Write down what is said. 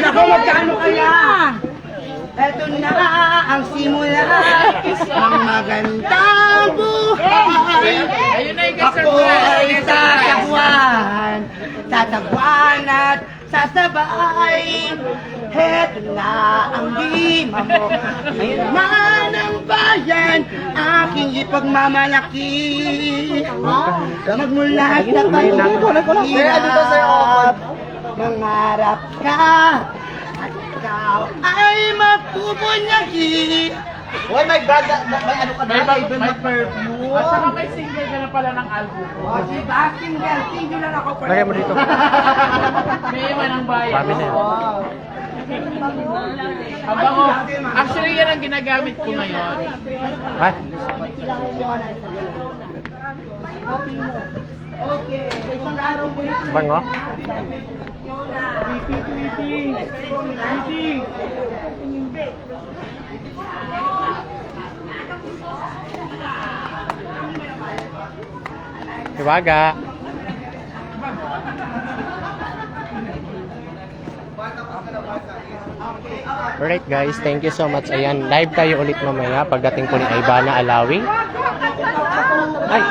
magkano kaya? Ito na ang simula ng magandang buhay. Na Ako ay tatagwan, tatagwan at sasabay. Heto na ang lima mo, ngayon man ang bayan, aking ipagmamalaki. Magmula sa pag-hirap, mangarap ka, at ikaw ay magpupunyagi. Uy, may brand, may ano ka May, na? bag, may perfume. At saka may single ka na pala ng album. O, si Baskin Bell, singular ako pa. Lagay mo dito. May iwan ang bayan. Marami na bango. Actually, yan ang ginagamit ko ngayon. Ay, Okay, isang yun. bango. Tiwaga. Alright guys, thank you so much. Ayan, live tayo ulit mamaya pagdating po ni Ivana Alawi. Ay,